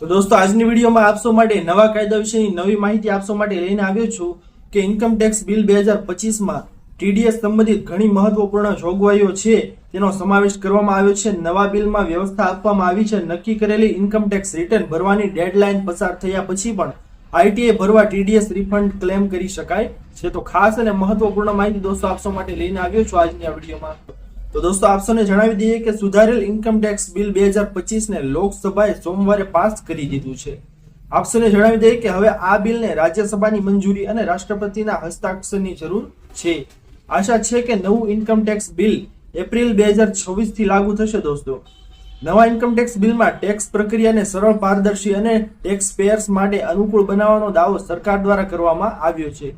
તો દોસ્તો, આજની વિડીયોમાં આપશો માટે નવા કાયદા વિશેની નવી માહિતી આપશો માટે લઈને આવ્યો છું કે ઇન્કમ ટેક્સ બિલ બે હજાર પચીસમાં ટીડીએસ સંબંધિત ઘણી મહત્વપૂર્ણ જોગવાઈઓ છે. તેનો સમાવેશ કરવામાં આવ્યો છે. નવા બિલમાં વ્યવસ્થા આપવામાં આવી છે. નક્કી કરેલી ઇન્કમ ટેક્સ રિટર્ન ભરવાની ડેડલાઇન પસાર થયા પછી પણ આઈટીએ ભરવા ટીડીએસ રિફંડ ક્લેમ કરી શકાય છે. તો ખાસ અને મહત્વપૂર્ણ માહિતી દોસ્તો આપશો માટે લઈને આવ્યો છું આજની આ વિડીયોમાં. તો દોસ્તો આપસોને જણાવી દઈએ કે સુધારેલ ઇન્કમ ટેક્સ બિલ બે હજાર પચીસને લોકસભાએ સોમવારે પાસ કરી દીધું છે. આપસોને જણાવી દઈએ કે હવે આ બિલને રાજ્યસભાની મંજૂરી અને રાષ્ટ્રપતિના હસ્તાક્ષરની જરૂર છે. આશા છે કે નવું ઇન્કમ ટેક્સ બિલ એપ્રિલ બે હજાર છવ્વીસથી લાગુ થશે દોસ્તો. નવા ઇન્કમ ટેક્સ બિલમાં ટેક્સ પ્રક્રિયાને સરળ પારદર્શી અને ટેક્સ પેયર્સ માટે અનુકૂળ બનાવવાનો દાવો સરકાર દ્વારા કરવામાં આવ્યો છે.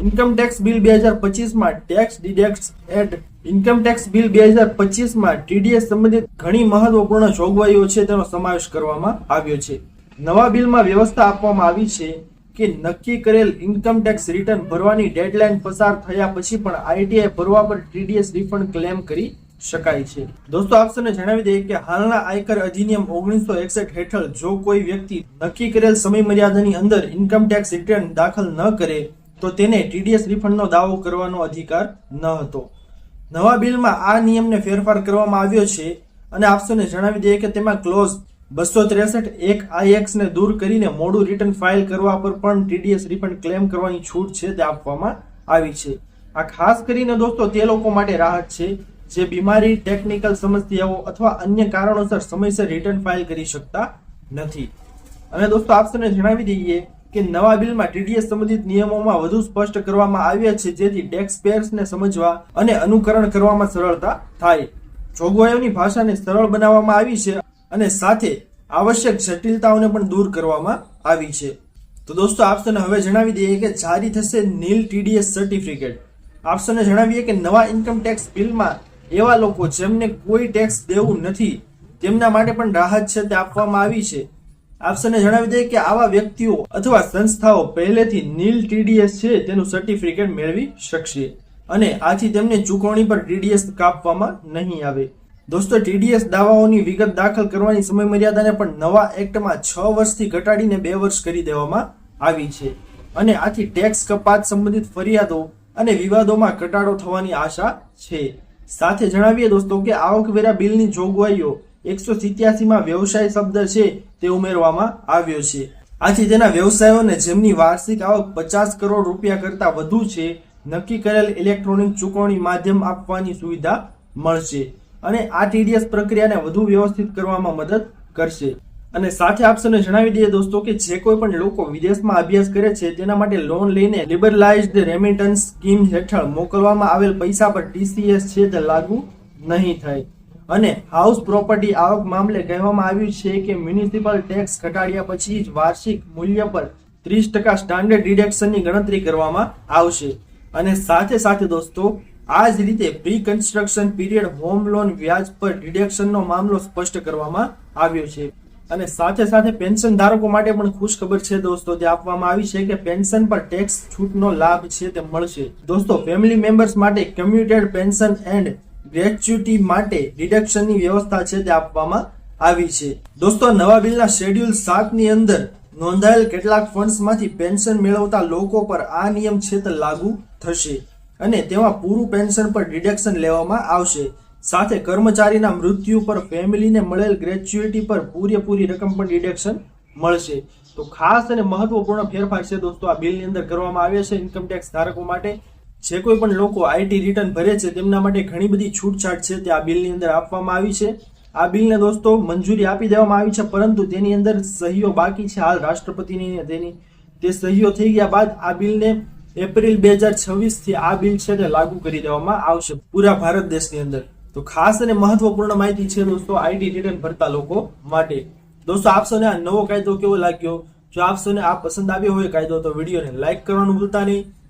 ઇન્કમ ટેક્સ બિલ બે હજાર પચીસમાં tax deduct at income tax bill બે હજાર પચીસમાં ટીડીએસ સંબંધિત ઘણી મહત્વપૂર્ણ જોગવાઈઓ છે તેનો સમાવેશ કરવામાં આવ્યો છે. નવા બિલમાં વ્યવસ્થા આપવામાં આવી છે કે નક્કી કરેલ ઇન્કમ ટેક્સ રિટર્ન ભરવાની ડેડલાઇન પસાર થયા પછી પણ આઈટીઆઈ ભરવા પર ટીડીએસ રિફંડ ક્લેમ કરી શકાય છે. દોસ્તો આપસોને જણાવી દઈએ કે હાલના આયકર અધિનિયમ ઓગણીસો એકસઠ હેઠળ જો કોઈ વ્યક્તિ નક્કી કરેલ સમય મર્યાદાની અંદર ઇન્કમ ટેક્સ રિટર્ન દાખલ ન કરે તો તેને ટીડીએસ રિફંડનો દાવો કરવાનો અધિકાર ન હતો. નવા બિલમાં આ નિયમને ફેરફાર કરવામાં આવ્યો છે અને આપસોને જણાવી દઈએ કે તેમાં ક્લોઝ બસો ત્રેસઠ એક આઈએક્સને દૂર કરીને મોડું રિટર્ન ફાઇલ કરવા પર પણ ટીડીએસ રિફંડ ક્લેમ કરવાની છૂટ છે તે આપવામાં આવી છે. આ ખાસ કરીને દોસ્તો તે લોકો માટે રાહત છે જે બીમારી ટેકનિકલ સમસ્યાઓ અથવા અન્ય કારણોસર સમયસર રિટર્ન ફાઇલ કરી શકતા નથી. અને દોસ્તો આપશોને જણાવી દઈએ કે નવા બિલમાં ટીડીએસ સંબંધિત નિયમોમાં વધુ સ્પષ્ટ કરવામાં આવ્યા છે, જેથી ટેક્સ પેયર્સને સમજવા અને અનુકરણ કરવામાં સરળતા થાય. જોગવાઈઓની ભાષાને સરળ બનાવવામાં આવી છે અને સાથે આવશ્યક જટિલતાઓને પણ દૂર કરવામાં આવી છે. તો દોસ્તો આપસોને હવે જણાવી દઈએ કે જારી થશે નીલ ટીડીએસ સર્ટિફિકેટ. આપસોને જણાવીએ કે નવા ઇન્કમ ટેક્સ બિલમાં એવા લોકો જેમને કોઈ ટેક્સ દેવું નથી, તેમના માટે પણ રાહત છે તે આપવામાં આવી છે. આપસોને જણાવી દઈએ કે આવા વ્યક્તિઓ અથવા સંસ્થાઓ પહેલેથી નીલ ટીડીએસ છે, તેનું સર્ટિફિકેટ મેળવી શકશે. અને આથી તેમને ચૂકવણી પર ટીડીએસ કાપવામાં નહીં આવે. દોસ્તો, ટીડીએસ દાવાઓની વિગત દાખલ કરવાની સમય મર્યાદાને પણ નવા એક્ટમાં છ વર્ષથી ઘટાડીને બે વર્ષ કરી દેવામાં આવી છે. અને આથી ટેક્સ કપાત સંબંધિત ફરિયાદો અને વિવાદોમાં ઘટાડો થવાની આશા છે. સાથે જણાવીએ દોસ્તો કે આવકવેરા બિલની જોગવાઈઓ એકસો સિત્યાસીમાં વ્યવસાય શબ્દ છે તે ઉમેરવામાં આવ્યો છે. આથી તેના વ્યવસાયોને જેમની વાર્ષિક આવક પચાસ કરોડ રૂપિયા કરતાં વધુ છે, નક્કી કરેલ ઇલેક્ટ્રોનિક ચૂકવણી માધ્યમ આપવાની સુવિધા મળશે અને આ ટીડીએસ પ્રક્રિયાને વધુ વ્યવસ્થિત કરવામાં મદદ કરશે. અને સાથે આપસોને જણાવી દઈએ દોસ્તો કે જે કોઈ પણ લોકો વિદેશમાં અભ્યાસ કરે છે તેના માટે લોન લઈને લિબરલાઇઝડ રેમિટન્સ સ્કીમ હેઠળ મોકલવામાં આવેલ પૈસા પર ટીસીએસ છે તે લાગુ નહીં થાય. અને હાઉસ પ્રોપર્ટી આવક મામલે કહેવામાં આવ્યું છે કે મ્યુનિસિપલ ટેક્સ ઘટાડ્યા પછી જ વાર્ષિક મૂલ્ય પર ત્રીસ ટકા સ્ટાન્ડર્ડ ડિડક્શનની ગણતરી કરવામાં આવશે. અને સાથે સાથે દોસ્તો, આ જ રીતે pre construction period home loan વ્યાજ પર ડિડક્શનનો મામલો સ્પષ્ટ કરવામાં આવ્યો છે. અને સાથે સાથે પેન્શન ધારકો માટે પણ ખુશ ખબર છે દોસ્તો તે આપવામાં આવી છે કે પેન્શન પર ટેક્સ છૂટનો લાભ છે તે મળશે. દોસ્તો ફેમિલી મેમ્બર્સ માટે કમ્યુટેડ પેન્શન એન્ડ ગ્રેચ્યુટી માટે ડિડક્શનની વ્યવસ્થા છે તે આપવામાં આવી છે. દોસ્તો, નવા બિલના શેડ્યુલ સાતની અંદર નોંધાયેલ કેટલાક ફંડ્સમાંથી પેન્શન મેળવતા લોકો પર આ નિયમ છે તે લાગુ થશે અને તેમાં પૂરું પેન્શન પર ડિડક્શન લેવામાં આવશે. સાથે કર્મચારીના મૃત્યુ પર ફેમિલીને મળેલ ગ્રેચ્યુટી પર પૂરેપૂરી રકમ પણ ડિડક્શન મળશે. તો ખાસ અને મહત્વપૂર્ણ ફેરફાર છે દોસ્તો, આ બિલની અંદર કરવામાં આવ્યા છે ઇન્કમ ટેક્સ ધારકો માટે. જે કોઈ પણ લોકો આઈટી રિટર્ન ભરે છે, તેમના માટે ઘણી બધી છૂટછાટ છે તે આ બિલની અંદર આપવામાં આવી છે. આ બિલને દોસ્તો મંજૂરી આપી દેવામાં આવી છે, પરંતુ તેની અંદર સહીઓ બાકી છે. હાલ રાષ્ટ્રપતિની તેની, તે સહીઓ થઈ ગયા બાદ આ બિલને એપ્રિલ બે હજાર છવ્વીસથી આ બિલ છે તે લાગુ કરી દેવામાં આવશે પૂરા ભારત દેશની અંદર. તો ખાસ અને મહત્વપૂર્ણ માહિતી છે દોસ્તો આઈટી રિટર્ન ભરતા લોકો માટે. દોસ્તો આપશોને આ નવો કાયદો કેવો લાગ્યો? જો આપશોને આ પસંદ આવ્યો હોય કાયદો, તો વિડીયોને લાઇક કરવાનું ભૂલતા નહીં.